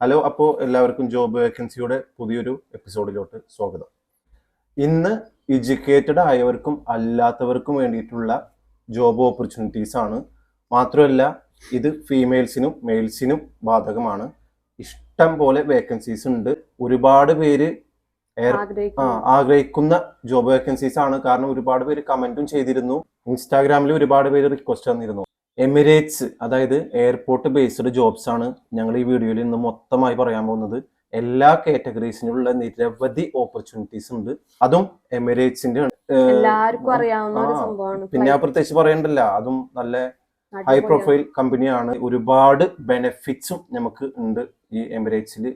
Hello അപ്പോൾ എല്ലാവർക്കും job വേക്കൻസിയുടെ പുതിയൊരു എപ്പിസോഡിലോട്ട് സ്വാഗതം. ഇന്ന് എഡ്യൂക്കേറ്റഡ് ആയവർക്കും അല്ലാത്തവർക്കും വേണ്ടിയിട്ടുള്ള ജോബ് ഓപ്പർച്യൂണിറ്റീസ് ആണ്. മാത്രമല്ല ഇത് ഫീമെയിൽസിനും മെയിൽസിനും ബാധകമാണ്. ഇഷ്ടം പോലെ വേക്കൻസീസ് ഉണ്ട്. ഒരുപാട് പേര് ആഗ്രഹിക്കുന്ന. ജോബ് വേക്കൻസീസ് ആണ്. കാരണം ഒരുപാട് പേര് കമന്റും ചെയ്തിരുന്നു. ഇൻസ്റ്റാഗ്രാമിൽ ഒരുപാട് പേര് റിക്വസ്റ്റ് തന്നിരുന്നു. എമിറേറ്റ്സ് അതായത് എയർപോർട്ട് ബേസ്ഡ് ജോബ്സ് ആണ് ഞങ്ങൾ ഈ വീഡിയോയിൽ ഇന്ന് മൊത്തമായി പറയാൻ പോകുന്നത്. എല്ലാ കാറ്റഗറീസിനുള്ള നിരവധി ഓപ്പർച്യൂണിറ്റീസ് ഉണ്ട്. അതും എമിറേറ്റ്സിന്റെ എല്ലാവർക്കും അറിയാവുന്ന ഒരു സംഭവമാണ് പിന്നെ പ്രത്യേകിച്ച് പറയണ്ടല്ല. അതും നല്ല ഹൈ പ്രൊഫൈൽ കമ്പനിയാണ് ഒരുപാട് ബെനിഫിറ്റ്സും നമുക്ക് ഉണ്ട് ഈ എമിറേറ്റ്സിൽ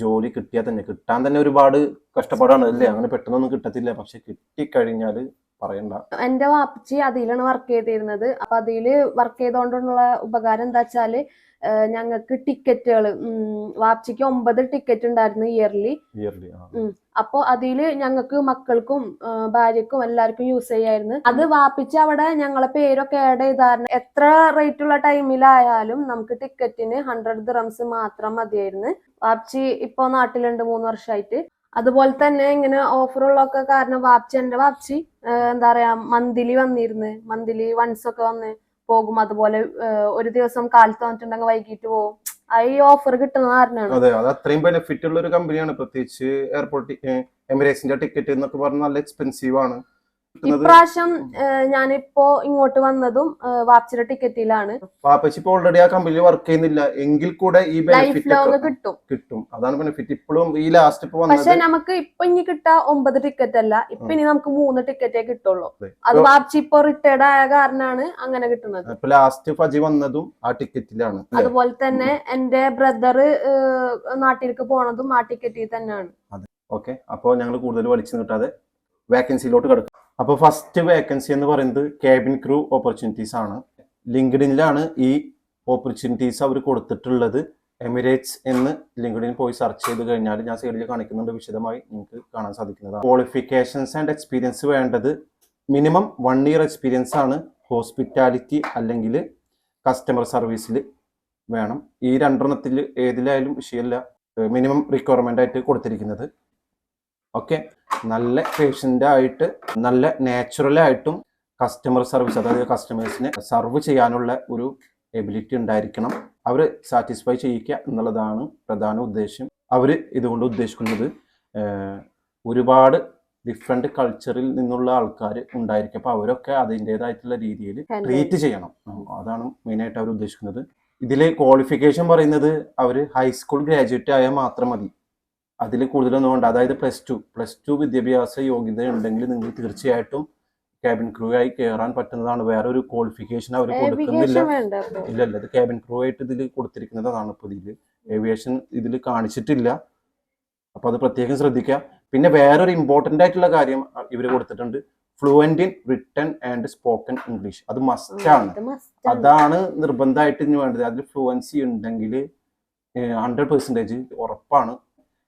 ജോലി കിട്ടിയാൽ തന്നെ. കിട്ടാൻ തന്നെ ഒരുപാട് കഷ്ടപ്പാടാണ് അല്ലേ? അങ്ങനെ പെട്ടെന്നൊന്നും കിട്ടത്തില്ല. പക്ഷെ കിട്ടിക്കഴിഞ്ഞാൽ പറയണ്ട. എന്റെ വാപ്പച്ചി അതിലാണ് വർക്ക് ചെയ്തിരുന്നത്. അപ്പൊ അതിൽ വർക്ക് ചെയ്തോണ്ടുള്ള ഉപകാരം എന്താ വെച്ചാൽ ഞങ്ങൾക്ക് ടിക്കറ്റുകൾ വാപ്ചിക്ക് ഒമ്പത് ടിക്കറ്റ് ഉണ്ടായിരുന്നു ഇയർലി ഇയർലി അപ്പൊ അതിൽ ഞങ്ങൾക്ക് മക്കൾക്കും ഭാര്യക്കും എല്ലാവർക്കും യൂസ് ചെയ്യായിരുന്നു. അത് വാപ്പിച്ച് അവിടെ ഞങ്ങളെ പേരൊക്കെ ആഡ് ചെയ്തായിരുന്നു എത്ര റേറ്റ് ഉള്ള ടൈമിലായാലും നമുക്ക് ടിക്കറ്റിന് ഹൺഡ്രഡ് ദ്രംസ് മാത്രം മതിയായിരുന്നു. വാപ്ചി ഇപ്പൊ നാട്ടിലുണ്ട് മൂന്ന് വർഷമായിട്ട് അതുപോലെ തന്നെ ഇങ്ങനെ ഓഫറുള്ളൊക്കെ കാരണം വാപ്ചി എന്റെ വാപ്ചി എന്താ പറയാ മന്തിലി വന്നിരുന്നു മന്തിലി വൺസ് ഒക്കെ വന്ന് പോകും. അതുപോലെ ഒരു ദിവസം കാലത്ത് വന്നിട്ടുണ്ടെങ്കിൽ വൈകിട്ട് പോകും ഈ ഓഫർ കിട്ടുന്ന കാരണമാണ് അതെ അത് അത്രയും ബെനിഫിറ്റ് ഉള്ള ഒരു കമ്പനിയാണ് പ്രത്യേകിച്ച് എയർപോർട്ട് എമിറേറ്റ്സിന്റെ ടിക്കറ്റ് എന്നൊക്കെ പറഞ്ഞാൽ നല്ല എക്സ്പെൻസീവ് ആണ്. ഇപ്രാവശ്യം ഞാനിപ്പോ ഇങ്ങോട്ട് വന്നതും വാപ്ചിയുടെ ടിക്കറ്റിലാണ് വാപ്പച്ചി ഇപ്പൊ ഓൾറെഡി ആ കമ്പനിയിൽ വർക്ക് ചെയ്യുന്നില്ല. എങ്കിൽ കൂടെ ഈ ബെനിഫിറ്റ് കിട്ടും. കിട്ടും. അതാണ് ബെനിഫിറ്റ് ഇപ്പോഴും ഈ ലാസ്റ്റ് ഇപ്പൊ പക്ഷെ നമുക്ക് ഇപ്പൊ ഇനി കിട്ടാ ഒമ്പത് ടിക്കറ്റ് അല്ല. ഇപ്പൊ ഇനി നമുക്ക് മൂന്ന് ടിക്കറ്റേ കിട്ടുള്ളൂ. അതെ. വാപ്ചി ഇപ്പൊ റിട്ടയർഡ് ആയ കാരണമാണ് അങ്ങനെ കിട്ടുന്നത്. ഇപ്പൊ ലാസ്റ്റ് ഫജി വന്നതും ആ ടിക്കറ്റിലാണ് അതുപോലെ തന്നെ എന്റെ ബ്രദർ നാട്ടിലേക്ക് പോണതും ആ ടിക്കറ്റിൽ തന്നെയാണ്. ഓക്കെ അപ്പോൾ ഞങ്ങൾ കൂടുതൽ വലിച്ചു കിട്ടാതെ വേക്കൻസിയിലോട്ട് കിടക്കും. അപ്പോൾ ഫസ്റ്റ് വേക്കൻസി എന്ന് പറയുന്നത് ക്യാബിൻ ക്രൂ ഓപ്പർച്യൂണിറ്റീസ് ആണ്. ലിങ്ക്ഡിനിലാണ് ഈ ഓപ്പർച്യൂണിറ്റീസ് അവർ കൊടുത്തിട്ടുള്ളത്. എമിറേറ്റ്സ് എന്ന് ലിങ്ക്ഡിൻ പോയി സെർച്ച് ചെയ്ത് കഴിഞ്ഞാൽ ഞാൻ സൈഡിൽ കാണിക്കുന്നുണ്ട്. വിശദമായി നിങ്ങൾക്ക് കാണാൻ സാധിക്കുന്നതാണ്. ക്വാളിഫിക്കേഷൻസ് ആൻഡ് എക്സ്പീരിയൻസ് വേണ്ടത് മിനിമം വൺ ഇയർ എക്സ്പീരിയൻസ് ആണ്. ഹോസ്പിറ്റാലിറ്റി അല്ലെങ്കിൽ കസ്റ്റമർ സർവീസിൽ വേണം. ഈ രണ്ടെണ്ണത്തിൽ ഏതിലായാലും വിഷയമല്ല. മിനിമം റിക്വയർമെന്റ് ആയിട്ട് കൊടുത്തിരിക്കുന്നത്. ഓക്കെ. നല്ല പേഷ്യന്റ് ആയിട്ട് നല്ല നാച്ചുറലായിട്ടും കസ്റ്റമർ സർവീസ് അതായത് കസ്റ്റമേഴ്സിനെ സർവ് ചെയ്യാനുള്ള ഒരു എബിലിറ്റി ഉണ്ടായിരിക്കണം. അവർ സാറ്റിസ്ഫൈ ചെയ്യിക്കുക എന്നുള്ളതാണ് പ്രധാന ഉദ്ദേശം അവർ ഇതുകൊണ്ട് ഉദ്ദേശിക്കുന്നത് ഒരുപാട് ഡിഫറെന്റ് കൾച്ചറിൽ നിന്നുള്ള ആൾക്കാർ ഉണ്ടായിരിക്കും. അപ്പോൾ അവരൊക്കെ അതിന്റെതായിട്ടുള്ള രീതിയിൽ ട്രീറ്റ് ചെയ്യണം. അതാണ് മെയിനായിട്ട് അവർ ഉദ്ദേശിക്കുന്നത്. ഇതിലെ ക്വാളിഫിക്കേഷൻ പറയുന്നത് അവർ ഹൈസ്കൂൾ ഗ്രാജുവേറ്റ് ആയാൽ മാത്രം മതി. അതിൽ കൂടുതലൊന്നും വേണ്ട. അതായത് പ്ലസ് ടു പ്ലസ് ടു വിദ്യാഭ്യാസ യോഗ്യത ഉണ്ടെങ്കിൽ നിങ്ങൾ തീർച്ചയായിട്ടും ക്യാബിൻ ക്രൂ ആയി കയറാൻ പറ്റുന്നതാണ്. വേറെ ഒരു ക്വാളിഫിക്കേഷൻ അവർ കൊടുക്കുന്നില്ല. ഇല്ല ഇല്ല ഇത് ക്യാബിൻ ക്രൂ ആയിട്ട് ഇതിൽ കൊടുത്തിരിക്കുന്നതാണ് ഇപ്പോൾ ഇതിൽ ഏവിയേഷൻ ഇതിൽ കാണിച്ചിട്ടില്ല. അപ്പോൾ അത് പ്രത്യേകം ശ്രദ്ധിക്കുക. പിന്നെ വേറൊരു ഇമ്പോർട്ടന്റ് ആയിട്ടുള്ള കാര്യം ഇവർ കൊടുത്തിട്ടുണ്ട്. Fluent in written and spoken English അത് മസ്റ്റ് ആണ്. അതാണ് നിർബന്ധമായിട്ട് ഇനി വേണ്ടത്. അതിൽ ഫ്ലുവൻസി ഉണ്ടെങ്കിൽ ഹൺഡ്രഡ് പെർസെന്റേജ് ഉറപ്പാണ്.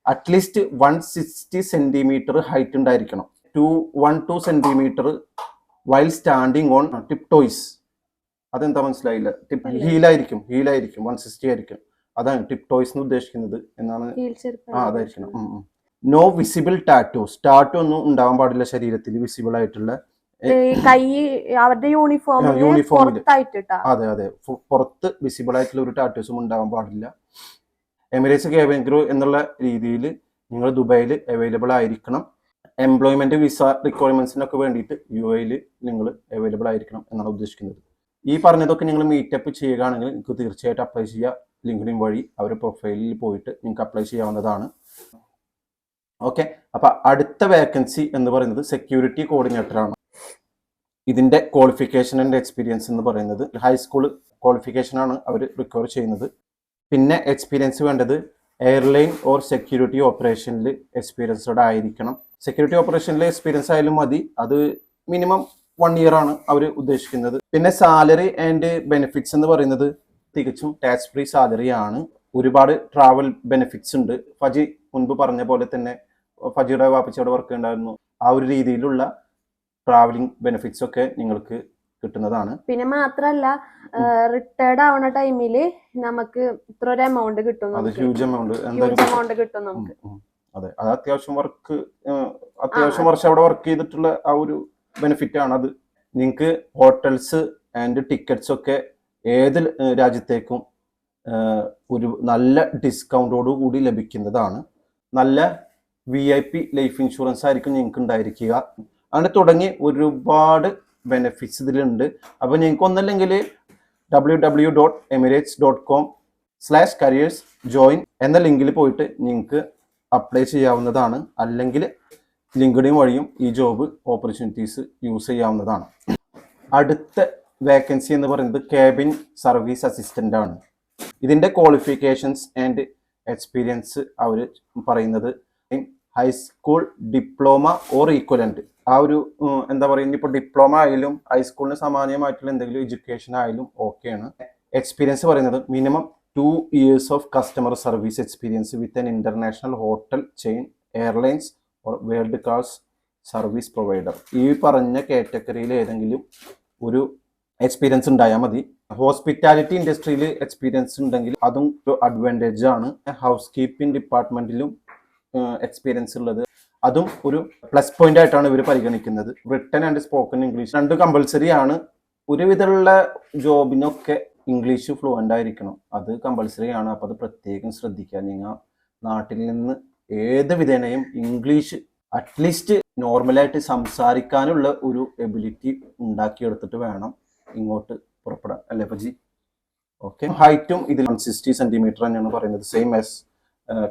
At least one sixty centimetre height ഉണ്ടായിരിക്കണം. Two one two centimetre while standing on tip toes അതെന്താ മനസ്സിലായില്ല? ടിപ്. ഹീലായിരിക്കും ഹീലായിരിക്കും വൺ സിക്സ്റ്റി ആയിരിക്കും. അതാണ് ടിപ് ടോയ്സ് എന്ന് ഉദ്ദേശിക്കുന്നത് എന്നാണ്. ആ അതായിരിക്കണം. നോ വിസിബിൾ ടാറ്റോസ് ടാറ്റോ ഒന്നും ഉണ്ടാവാൻ പാടില്ല ശരീരത്തിൽ വിസിബിൾ ആയിട്ടുള്ള. യൂണിഫോമിൽ കൈ അവരുടെ യൂണിഫോമിൽ അതെ അതെ. പുറത്ത് വിസിബിൾ ആയിട്ടുള്ള ഒരു ടാറ്റൂസും ഉണ്ടാവാൻ പാടില്ല. എമിറേറ്റ്സ് ക്യാബിൻ ക്രൂ എന്നുള്ള രീതിയിൽ നിങ്ങൾ ദുബായിൽ അവൈലബിൾ ആയിരിക്കണം. എംപ്ലോയ്മെന്റ് വിസ റിക്വയർമെന്റ്സിനൊക്കെ വേണ്ടിയിട്ട് യു എയിൽ നിങ്ങൾ അവൈലബിൾ ആയിരിക്കണം എന്നാണ് ഉദ്ദേശിക്കുന്നത്. ഈ പറഞ്ഞതൊക്കെ നിങ്ങൾ മീറ്റപ്പ് ചെയ്യുകയാണെങ്കിൽ നിങ്ങൾക്ക് തീർച്ചയായിട്ടും അപ്ലൈ ചെയ്യുക ലിങ്ക്ഡിൻ വഴി അവരുടെ പ്രൊഫൈലിൽ പോയിട്ട് നിങ്ങൾക്ക് അപ്ലൈ ചെയ്യാവുന്നതാണ്. ഓക്കെ അപ്പോൾ അടുത്ത വേക്കൻസി എന്ന് പറയുന്നത് സെക്യൂരിറ്റി കോർഡിനേറ്ററാണ് ഇതിന്റെ ക്വാളിഫിക്കേഷൻ ആൻഡ് എക്സ്പീരിയൻസ് എന്ന് പറയുന്നത് ഹൈസ്കൂൾ ക്വാളിഫിക്കേഷനാണ് അവർ റിക്വയർ ചെയ്യുന്നത്. പിന്നെ എക്സ്പീരിയൻസ് വേണ്ടത് എയർലൈൻ ഓർ സെക്യൂരിറ്റി ഓപ്പറേഷനിൽ എക്സ്പീരിയൻസോടെ ആയിരിക്കണം. സെക്യൂരിറ്റി ഓപ്പറേഷനിൽ എക്സ്പീരിയൻസ് ആയാലും മതി. അത് മിനിമം വൺ ഇയർ ആണ് അവർ ഉദ്ദേശിക്കുന്നത്. പിന്നെ സാലറി ആൻഡ് ബെനിഫിറ്റ്സ് എന്ന് പറയുന്നത് തികച്ചും ടാക്സ് ഫ്രീ സാലറി ആണ്. ഒരുപാട് ട്രാവൽ ബെനിഫിറ്റ്സ് ഉണ്ട്. ഫജി മുൻപ് പറഞ്ഞ പോലെ തന്നെ ഫജിയുടെ വാപ്പച്ചയുടെ വർക്ക് ഉണ്ടായിരുന്നു. ആ ഒരു രീതിയിലുള്ള ട്രാവലിംഗ് ബെനിഫിറ്റ്സ് ഒക്കെ നിങ്ങൾക്ക് കിട്ടുന്നതാണ്. പിന്നെ മാത്രല്ല റിട്ടയർഡ് ആവുന്ന ടൈമിൽ നമുക്ക് ഇത്ര ഒരു എമൗണ്ട് കിട്ടും അത് ഹ്യൂജ് എമൗണ്ട് ഹ്യൂജ് എമൗണ്ട് കിട്ടും നമുക്ക്. അതെ. അത് അത്യാവശ്യം വർക്ക് അത്യാവശ്യം വർഷം അവിടെ വർക്ക് ചെയ്തിട്ടുള്ള ആ ഒരു ബെനിഫിറ്റ് ആണ് അത്. നിങ്ങൾക്ക് ഹോട്ടൽസ് ആൻഡ് ടിക്കറ്റ്സ് ഒക്കെ ഏത് രാജ്യത്തേക്കും ഒരു നല്ല ഡിസ്കൗണ്ടോട് കൂടി ലഭിക്കുന്നതാണ്. നല്ല V I P life insurance ആയിരിക്കും നിങ്ങൾക്ക് ഉണ്ടായിരിക്കുക. അങ്ങനെ തുടങ്ങി ഒരുപാട് ബെനിഫിറ്റ്സ് ഇതിലുണ്ട്. അപ്പോൾ നിങ്ങൾക്ക് ഒന്നല്ലെങ്കിൽ W W dot Emirates dot com slash careers join എന്ന ലിങ്കിൽ പോയിട്ട് നിങ്ങൾക്ക് അപ്ലൈ ചെയ്യാവുന്നതാണ്. അല്ലെങ്കിൽ ലിങ്ക്ഡിൻ വഴിയും ഈ ജോബ് ഓപ്പർച്യൂണിറ്റീസ് യൂസ് ചെയ്യാവുന്നതാണ്. അടുത്ത വേക്കൻസി എന്ന് പറയുന്നത് ക്യാബിൻ സർവീസ് അസിസ്റ്റന്റ് ആണ്. ഇതിന്റെ ക്വാളിഫിക്കേഷൻസ് ആൻഡ് എക്സ്പീരിയൻസ് അവർ പറയുന്നത് ഹൈസ്കൂൾ ഡിപ്ലോമ ഓർ ഈക്വലന്റ് ആ ഒരു എന്താ പറയുക ഇനിയിപ്പോൾ ഡിപ്ലോമ ആയാലും ഹൈസ്കൂളിന് സമാനമായിട്ടുള്ള എന്തെങ്കിലും എഡ്യൂക്കേഷൻ ആയാലും ഓക്കെയാണ് എക്സ്പീരിയൻസ് പറയുന്നത് minimum two years of customer service experience with an international hotel chain airlines or world class service provider ഈ പറഞ്ഞ കാറ്റഗറിയിൽ ഏതെങ്കിലും ഒരു എക്സ്പീരിയൻസ് ഉണ്ടായാൽ മതി. ഹോസ്പിറ്റാലിറ്റി ഇൻഡസ്ട്രിയിൽ എക്സ്പീരിയൻസ് ഉണ്ടെങ്കിൽ അതും ഒരു അഡ്വാന്റേജ് ആണ്. ഹൗസ് കീപ്പിംഗ് ഡിപ്പാർട്ട്മെന്റിലും എക്സ്പീരിയൻസ് ഉള്ളത്. അതും ഒരു പ്ലസ് പോയിന്റ് ആയിട്ടാണ് ഇവർ പരിഗണിക്കുന്നത്. റിട്ടൺ ആൻഡ് സ്പോക്കൺ ഇംഗ്ലീഷ് രണ്ട് കമ്പൽസറി ആണ്. ഒരുവിധമുള്ള ജോബിനൊക്കെ ഇംഗ്ലീഷ് ഫ്ലുവന്റ് ആയിരിക്കണം. അത് കമ്പൽസറി ആണ്. അപ്പോൾ അത് പ്രത്യേകം ശ്രദ്ധിക്കുക. നിങ്ങൾ നാട്ടിൽ നിന്ന് ഏത് വിധേനയും ഇംഗ്ലീഷ് അറ്റ്ലീസ്റ്റ് നോർമലായിട്ട് സംസാരിക്കാനുള്ള ഒരു എബിലിറ്റി ഉണ്ടാക്കിയെടുത്തിട്ട് വേണം ഇങ്ങോട്ട് പുറപ്പെടാൻ. അല്ലേ പജി ഓക്കെ ഹൈറ്റും ഇതിൽ വൺ സിക്സ്റ്റി സെന്റിമീറ്റർ തന്നെയാണ് പറയുന്നത്. Same as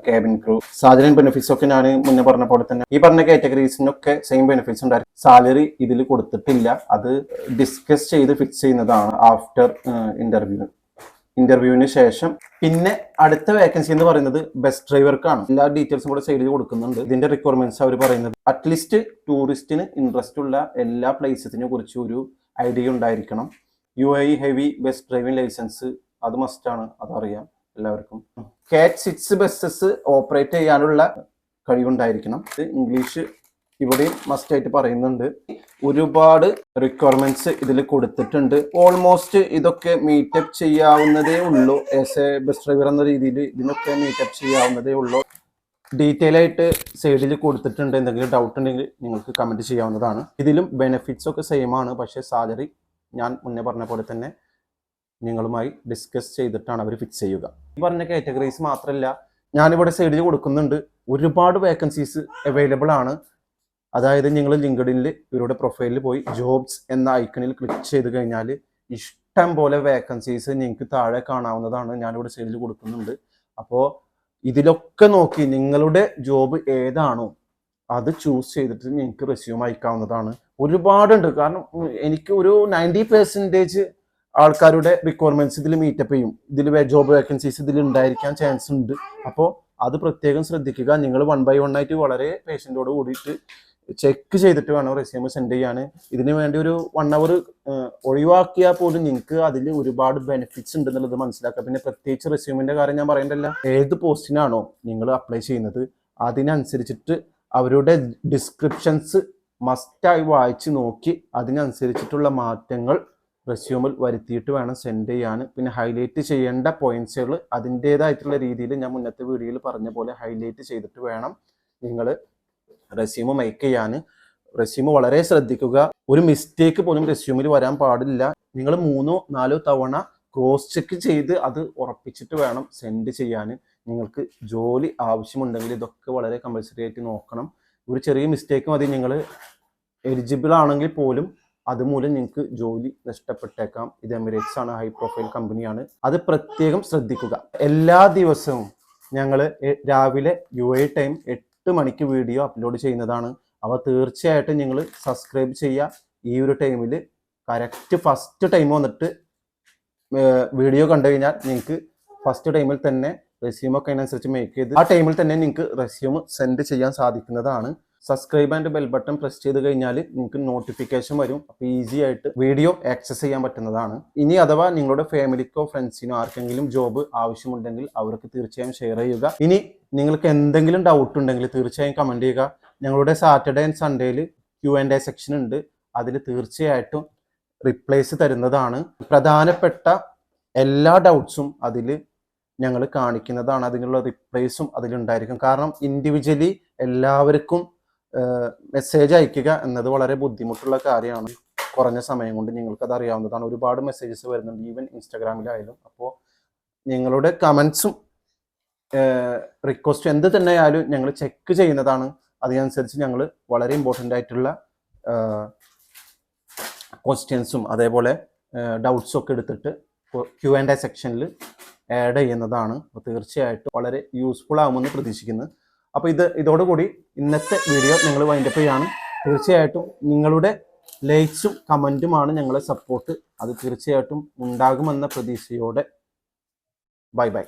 cabin crew salary benefits ഒക്കെ ഞാൻ മുന്നേ പറഞ്ഞ പോലെ തന്നെ. ഈ പറഞ്ഞ കാറ്റഗറീസിനൊക്കെ സെയിം ബെനിഫിറ്റ്സ് ഉണ്ടായിരുന്നു. സാലറി ഇതിൽ കൊടുത്തിട്ടില്ല. അത് ഡിസ്കസ് ചെയ്ത് ഫിക്സ് ചെയ്യുന്നതാണ് ആഫ്റ്റർ ഇന്റർവ്യൂ ഇന്റർവ്യൂവിന് ശേഷം പിന്നെ അടുത്ത വേക്കൻസി എന്ന് പറയുന്നത് ബസ് ഡ്രൈവർക്കാണ് എല്ലാ ഡീറ്റെയിൽസും കൂടെ സൈഡിൽ കൊടുക്കുന്നുണ്ട്. ഇതിന്റെ റിക്വയർമെന്റ്സ് അവർ പറയുന്നത് അറ്റ്ലീസ്റ്റ് ടൂറിസ്റ്റിന് ഇൻട്രസ്റ്റ് ഉള്ള എല്ലാ പ്ലേസസിനെ കുറിച്ച് ഒരു ഐഡിയ ഉണ്ടായിരിക്കണം. U I heavy bus driving licence അത് മസ്റ്റാണ് അതറിയാം. എല്ലാവർക്കും. കാറ്റ് സിക്സ് ബസ്സസ് ഓപ്പറേറ്റ് ചെയ്യാനുള്ള കഴിവുണ്ടായിരിക്കണം. ഇത് ഇംഗ്ലീഷ് ഇവിടെയും മസ്റ്റ് ആയിട്ട് പറയുന്നുണ്ട്. ഒരുപാട് റിക്വയർമെന്റ്സ് ഇതിൽ കൊടുത്തിട്ടുണ്ട്. ഓൾമോസ്റ്റ് ഇതൊക്കെ മീറ്റപ്പ് ചെയ്യാവുന്നതേ ഉള്ളൂ. ആസ് എ ബസ് ഡ്രൈവർ എന്ന രീതിയിൽ ഇതിനൊക്കെ മീറ്റപ്പ് ചെയ്യാവുന്നതേ ഉള്ളൂ. ഡീറ്റെയിൽ ആയിട്ട് സൈഡിൽ കൊടുത്തിട്ടുണ്ട്. എന്തെങ്കിലും ഡൗട്ട് ഉണ്ടെങ്കിൽ നിങ്ങൾക്ക് കമന്റ് ചെയ്യാവുന്നതാണ്. ഇതിലും ബെനിഫിറ്റ്സ് ഒക്കെ സെയിം ആണ്. പക്ഷേ സാലറി ഞാൻ മുന്നേ പറഞ്ഞ പോലെ തന്നെ നിങ്ങളുമായി ഡിസ്കസ് ചെയ്തിട്ടാണ് അവർ ഫിക്സ് ചെയ്യുക. ഈ പറഞ്ഞ കാറ്റഗറീസ് മാത്രമല്ല ഞാനിവിടെ സൈഡിൽ കൊടുക്കുന്നുണ്ട്. ഒരുപാട് വേക്കൻസീസ് അവൈലബിൾ ആണ്. അതായത് നിങ്ങൾ ലിങ്ക്ഡിനിൽ ഇവരുടെ പ്രൊഫൈലിൽ പോയി ജോബ്സ് എന്ന ഐക്കണിൽ ക്ലിക്ക് ചെയ്ത് കഴിഞ്ഞാൽ ഇഷ്ടം പോലെ വേക്കൻസീസ് നിങ്ങൾക്ക് താഴെ കാണാവുന്നതാണ് ഞാനിവിടെ സൈഡിൽ കൊടുക്കുന്നുണ്ട്. അപ്പോൾ ഇതിലൊക്കെ നോക്കി നിങ്ങളുടെ ജോബ് ഏതാണോ അത് ചൂസ് ചെയ്തിട്ട് നിങ്ങൾക്ക് റെസ്യൂം അയക്കാവുന്നതാണ്. ഒരുപാടുണ്ട്. കാരണം എനിക്ക് ഒരു നയന്റി പെർസെന്റേജ് ആൾക്കാരുടെ റിക്വയർമെന്റ്സ് ഇതിൽ മീറ്റപ്പ് ചെയ്യും. ഇതിൽ ജോബ് വേക്കൻസീസ് ഇതിൽ ഉണ്ടായിരിക്കാൻ ചാൻസ് ഉണ്ട്. അപ്പോൾ അത് പ്രത്യേകം ശ്രദ്ധിക്കുക. നിങ്ങൾ വൺ ബൈ വൺ ആയിട്ട് വളരെ പേഷ്യന്റോട് കൂടിയിട്ട് ചെക്ക് ചെയ്തിട്ട് വേണം റെസ്യൂമ് സെൻഡ് ചെയ്യാൻ. ഇതിന് വേണ്ടി ഒരു വൺ അവർ ഒഴിവാക്കിയാൽ പോലും നിങ്ങൾക്ക് അതിൽ ഒരുപാട് ബെനിഫിറ്റ്സ് ഉണ്ടെന്നുള്ളത് മനസ്സിലാക്കുക. പിന്നെ പ്രത്യേകിച്ച് റെസ്യൂമിന്റെ കാര്യം ഞാൻ പറയണ്ടല്ല. ഏത് പോസ്റ്റിനാണോ നിങ്ങൾ അപ്ലൈ ചെയ്യുന്നത് അതിനനുസരിച്ചിട്ട് അവരുടെ ഡിസ്ക്രിപ്ഷൻസ് മസ്റ്റായി വായിച്ച് നോക്കി അതിനനുസരിച്ചിട്ടുള്ള മാറ്റങ്ങൾ റെസ്യൂമിൽ വരുത്തിയിട്ട് വേണം സെൻഡ് ചെയ്യാൻ. പിന്നെ ഹൈലൈറ്റ് ചെയ്യേണ്ട പോയിന്റ്സുകൾ അതിന്റെതായിട്ടുള്ള രീതിയിൽ ഞാൻ മുന്നത്തെ വീഡിയോയിൽ പറഞ്ഞ പോലെ ഹൈലൈറ്റ് ചെയ്തിട്ട് വേണം നിങ്ങൾ റെസ്യൂമ് മേക്ക് ചെയ്യാൻ. റെസ്യൂമ് വളരെ ശ്രദ്ധിക്കുക. ഒരു മിസ്റ്റേക്ക് പോലും റെസ്യൂമിൽ വരാൻ പാടില്ല. നിങ്ങൾ മൂന്നോ നാലോ തവണ ക്രോസ് ചെക്ക് ചെയ്ത് അത് ഉറപ്പിച്ചിട്ട് വേണം സെൻഡ് ചെയ്യാൻ. നിങ്ങൾക്ക് ജോലി ആവശ്യമുണ്ടെങ്കിൽ ഇതൊക്കെ വളരെ കമ്പൽസറി ആയിട്ട് നോക്കണം. ഒരു ചെറിയ മിസ്റ്റേക്ക് മതി. നിങ്ങൾ എലിജിബിൾ ആണെങ്കിൽ പോലും അതുമൂലം നിങ്ങൾക്ക് ജോലി നഷ്ടപ്പെട്ടേക്കാം. ഇത് എമിറേറ്റ്സ് ആണ് ഹൈ പ്രൊഫൈൽ കമ്പനിയാണ് അത് പ്രത്യേകം ശ്രദ്ധിക്കുക. എല്ലാ ദിവസവും ഞങ്ങൾ രാവിലെ യു എ ടൈം എട്ട് മണിക്ക് വീഡിയോ അപ്ലോഡ് ചെയ്യുന്നതാണ്. അവ തീർച്ചയായിട്ടും നിങ്ങൾ സബ്സ്ക്രൈബ് ചെയ്യുക. ഈ ഒരു ടൈമിൽ കറക്റ്റ് ഫസ്റ്റ് ടൈം വന്നിട്ട് വീഡിയോ കണ്ടു കഴിഞ്ഞാൽ നിങ്ങൾക്ക് ഫസ്റ്റ് ടൈമിൽ തന്നെ റെസ്യൂമൊക്കെ അതിനനുസരിച്ച് മേക്ക് ചെയ്ത് ആ ടൈമിൽ തന്നെ നിങ്ങൾക്ക് റെസ്യൂം സെൻഡ് ചെയ്യാൻ സാധിക്കുന്നതാണ്. Subscribe and bell button press ചെയ്ത് കഴിഞ്ഞാൽ നിങ്ങൾക്ക് നോട്ടിഫിക്കേഷൻ വരും. അപ്പോൾ ഈസി ആയിട്ട് വീഡിയോ ആക്സസ് ചെയ്യാൻ പറ്റുന്നതാണ്. ഇനി അഥവാ നിങ്ങളുടെ ഫാമിലിക്കോ ഫ്രണ്ട്സിനോ ആർക്കെങ്കിലും ജോബ് ആവശ്യമുണ്ടെങ്കിൽ അവർക്ക് തീർച്ചയായും ഷെയർ ചെയ്യുക. ഇനി നിങ്ങൾക്ക് എന്തെങ്കിലും ഡൗട്ട് ഉണ്ടെങ്കിൽ തീർച്ചയായും കമന്റ് ചെയ്യുക. ഞങ്ങളുടെ സാറ്റർഡേ ആൻഡ് സൺഡേയിൽ ക്യു ആൻഡ് എ സെക്ഷൻ ഉണ്ട്. അതിൽ തീർച്ചയായിട്ടും റിപ്ലൈസ് തരുന്നതാണ്. പ്രധാനപ്പെട്ട എല്ലാ ഡൗട്ട്സും അതിൽ ഞങ്ങൾ കാണിക്കുന്നതാണ്. അതിനുള്ള റിപ്ലൈസും അതിലുണ്ടായിരിക്കും. കാരണം ഇൻഡിവിജ്വലി എല്ലാവർക്കും മെസ്സേജ് അയക്കുക എന്നത് വളരെ ബുദ്ധിമുട്ടുള്ള കാര്യമാണ്. കുറഞ്ഞ സമയം കൊണ്ട് നിങ്ങൾക്കത് അറിയാവുന്നതാണ്. ഒരുപാട് മെസ്സേജസ് വരുന്നുണ്ട് ഈവൻ ഇൻസ്റ്റാഗ്രാമിലായാലും. അപ്പോൾ നിങ്ങളുടെ കമൻസും റിക്വസ്റ്റ് എന്ത് തന്നെയായാലും ഞങ്ങൾ ചെക്ക് ചെയ്യുന്നതാണ്. അതിനനുസരിച്ച് ഞങ്ങൾ വളരെ ഇമ്പോർട്ടന്റ് ആയിട്ടുള്ള ക്വസ്റ്റ്യൻസും അതേപോലെ ഡൗട്ട്സും ഒക്കെ എടുത്തിട്ട് ക്യു ആൻഡ് എ സെക്ഷനിൽ ആഡ് ചെയ്യുന്നതാണ്. തീർച്ചയായിട്ടും വളരെ യൂസ്ഫുൾ ആകുമെന്ന് പ്രതീക്ഷിക്കുന്നു. അപ്പോൾ ഇത് ഇതോടുകൂടി ഇന്നത്തെ വീഡിയോ നിങ്ങൾ വൈൻഡപ്പ് ചെയ്യാണ്. തീർച്ചയായിട്ടും നിങ്ങളുടെ ലൈക്സും കമന്റുമാണ് ഞങ്ങളെ സപ്പോർട്ട് അത് തീർച്ചയായിട്ടും ഉണ്ടാകുമെന്ന പ്രതീക്ഷയോടെ. Bye bye